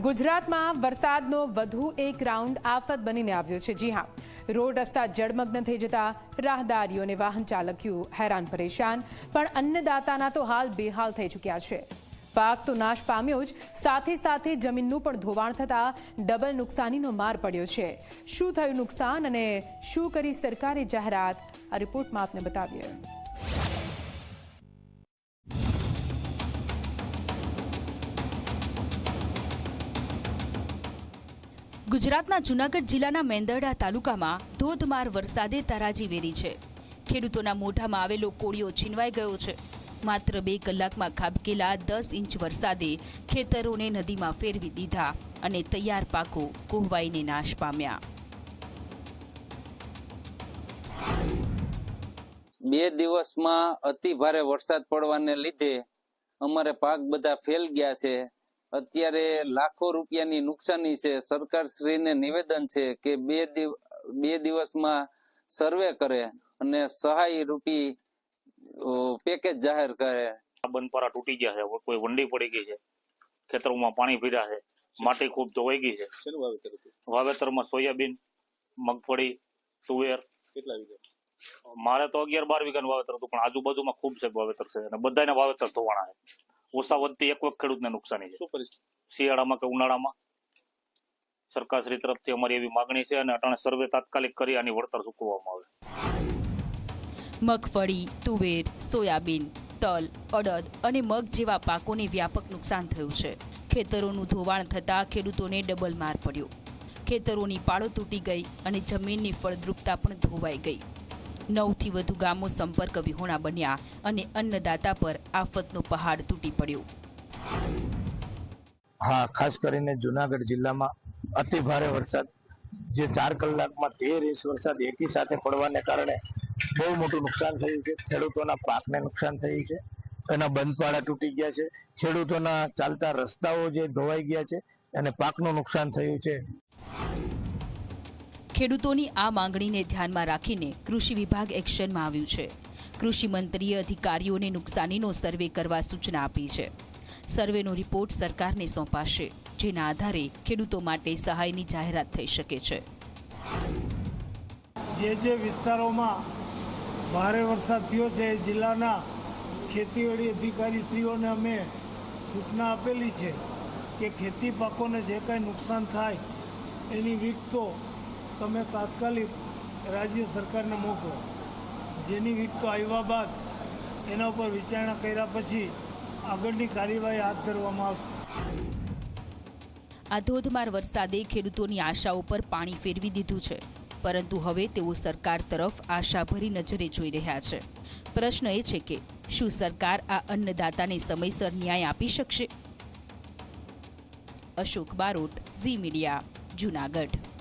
ગુજરાતમાં વરસાદનો વધુ એક રાઉન્ડ આફત બનીને આવ્યો છે. જી હા, રોડ રસ્તા જળમગ્ન થઈ જતા રાહદારીઓ અને વાહન ચાલકીઓ હેરાન પરેશાન, પણ અન્નદાતાના તો હાલ બેહાલ થઈ ચૂક્યા છે. પાક તો નાશ પામ્યો જ, સાથે સાથે જમીનનું પણ ધોવાણ થતા ડબલ નુકસાનીનો માર પડ્યો છે. શું થયું નુકસાન અને શું કરી સરકારે જાહેરાત? આ રિપોર્ટમાં આપને બતાવીએ. ગુજરાતના જૂનાગઢ જિલ્લાના મેંદરડા તાલુકામાં ધોધમાર વરસાદે તારાજી વેરી છે. ખેડૂતોના મોઢામાં આવેલો કોળિયો છીનવાઈ ગયો છે. માત્ર બે કલાકમાં ખાબકેલા દસ ઇંચ વરસાદે ખેતરોને નદીમાં ફેરવી દીધા અને તૈયાર પાકો કોહવાઈને નાશ પામ્યા. બે દિવસમાં અતિ ભારે વરસાદ પડવાને લીધે અમારે પાક બધા ફેલ ગયા છે. અત્યારે લાખો રૂપિયાની નુકસાની છે. સરકારશ્રીને નિવેદન છે કે બે બે દિવસમાં સર્વે કરે અને સહાય રૂપી પેકેજ જાહેર કરે. બનપારા તૂટી ગયા છે. કોઈ વંડી પડી ગઈ છે. ખેતરોમાં પાણી પીડ્યા છે. માટી ખૂબ ધોવાઈ ગઈ છે. વાવેતરમાં સોયાબીન મગફળી તુવેર. કેટલા વીઘા? મારે તો અગિયાર બાર વીઘાનું વાવેતર હતું પણ આજુબાજુમાં ખૂબ છે વાવેતર છે અને બધાના વાવેતર ધોવાણા છે. ઓછા વધતી એક વખત ખેડૂતને નુકસાની છે. શિયાળામાં કે ઉનાળામાં? સરકારશ્રી તરફથી અમારી એવી માગણી છે અને અટાણે સર્વે તાત્કાલિક કરી આની વળતર ચૂકવવામાં આવે. મગફળી તુવેર સોયાબીન તલ અડદ અને મગ જેવા પાકોને વ્યાપક નુકસાન થયું છે. ખેતરોનું ધોવાણ થતાં ખેડૂતોને ડબલ માર પડ્યો. ખેતરોની પાળો તૂટી ગઈ અને જમીનની ફળદ્રુપતા પણ ધોવાઈ ગઈ. નવથી વધુ ગામો સંપર્ક વિહોણા બન્યા અને અન્નદાતા પર આફતનો પહાડ તૂટી પડ્યો. હા, ખાસ કરીને જુનાગઢ જિલ્લામાં અતિ ભારે વરસાદ, જે ચાર કલાકમાં તેર ઇંચ વરસાદ એકી સાથે પડવાને કારણે બહુ મોટું નુકસાન થયું છે. ખેડૂતોના પાકને નુકસાન થયું છે. એના બંધપાળા તૂટી ગયા છે. ખેડૂતોના ચાલતા રસ્તાઓ જે ધોવાઈ ગયા છે અને પાકનું નુકસાન થયું છે. ખેડૂતોની આ માંગણીને ધ્યાનમાં રાખીને કૃષિ વિભાગ એક્શનમાં આવ્યું છે. કૃષિ મંત્રીએ અધિકારીઓને નુકસાનીનો સર્વે કરવા સૂચના આપી છે. સર્વેનો રિપોર્ટ સરકારને સોંપાશે, જેના આધારે ખેડૂતો માટે સહાયની જાહેરાત થઈ શકે છે. જે જે વિસ્તારોમાં ભારે વરસાદ થયો છે જિલ્લાના ખેતીવાડી અધિકારીશ્રીઓને અમે સૂચના આપેલી છે કે ખેતી પાકોને જે કાંઈ નુકસાન થાય, એની વિગતો તમે તાત્કાલિક રાજ્ય સરકારને મોકલો જેની વિગતો આવ્યા બાદ એના ઉપર વિચારણા કર્યા પછી આગળની કાર્યવાહી હાથ ધરવામાં આવશે. આ ધોધમાર વરસાદે ખેડૂતોની આશાઓ પર પાણી ફેરવી દીધું છે. પરંતુ હવે તેઓ સરકાર તરફ આશાભરી નજરે જોઈ રહ્યા છે. પ્રશ્ન એ છે કે, શું સરકાર આ અન્નદાતાને સમયસર ન્યાય આપી શકશે? અશોક બારોટ, ઝી મીડિયા, જૂનાગઢ.